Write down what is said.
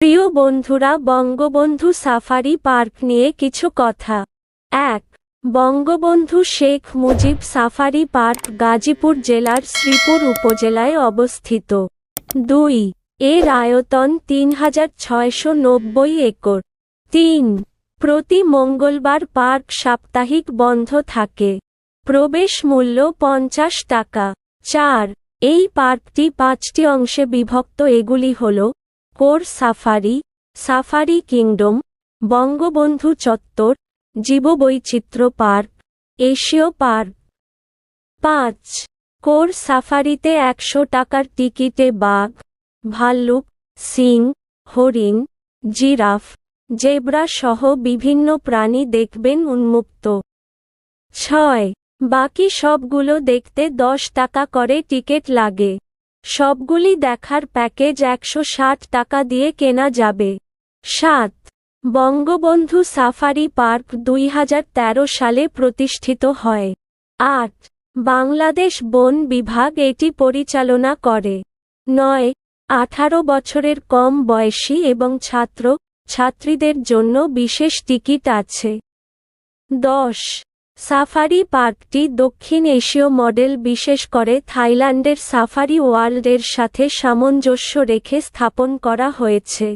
প্রিয় বন্ধুরা, Bangabandhu safari park নিয়ে কিছু কথা। এক, বঙ্গবন্ধু শেখ মুজিব সাফারি পার্ক গাজীপুর জেলার শ্রীপুর উপজেলায় অবস্থিত। দুই, এর আয়তন তিন হাজার ছয়শো নব্বই একর। তিন, প্রতি মঙ্গলবার পার্ক সাপ্তাহিক বন্ধ থাকে। প্রবেশ মূল্য পঞ্চাশ টাকা। চার, এই পার্কটি পাঁচটি অংশে বিভক্ত, এগুলি হল core safari safari kingdom, Bangabandhu চত্বর, জীববৈচিত্র্য পার্ক, এশীয় পার্ক। পাঁচ, কোর সাফারিতে একশো টাকার টিকিটে বাঘ, ভাল্লুক, সিং, হরিণ, জিরাফ, জেব্রা সহ বিভিন্ন প্রাণী দেখবেন উন্মুক্ত। ছয়, বাকি সবগুলো দেখতে দশ টাকা করে টিকিট লাগে। সবগুলি দেখার প্যাকেজ একশো ষাট টাকা দিয়ে কেনা যাবে। সাত। বঙ্গবন্ধু সাফারি পার্ক দুই হাজার তেরো সালে প্রতিষ্ঠিত হয়। আট। বাংলাদেশ বন বিভাগ এটি পরিচালনা করে। নয়। আঠারো বছরের কম বয়সী এবং ছাত্র, ছাত্রীদের জন্য বিশেষ টিকিট আছে। দশ। সাফারি পার্কটি দক্ষিণ এশীয় মডেল বিশেষ করে থাইল্যান্ডের সাফারি ওয়ার্ল্ডের সাথে সামঞ্জস্য রেখে স্থাপন করা হয়েছে।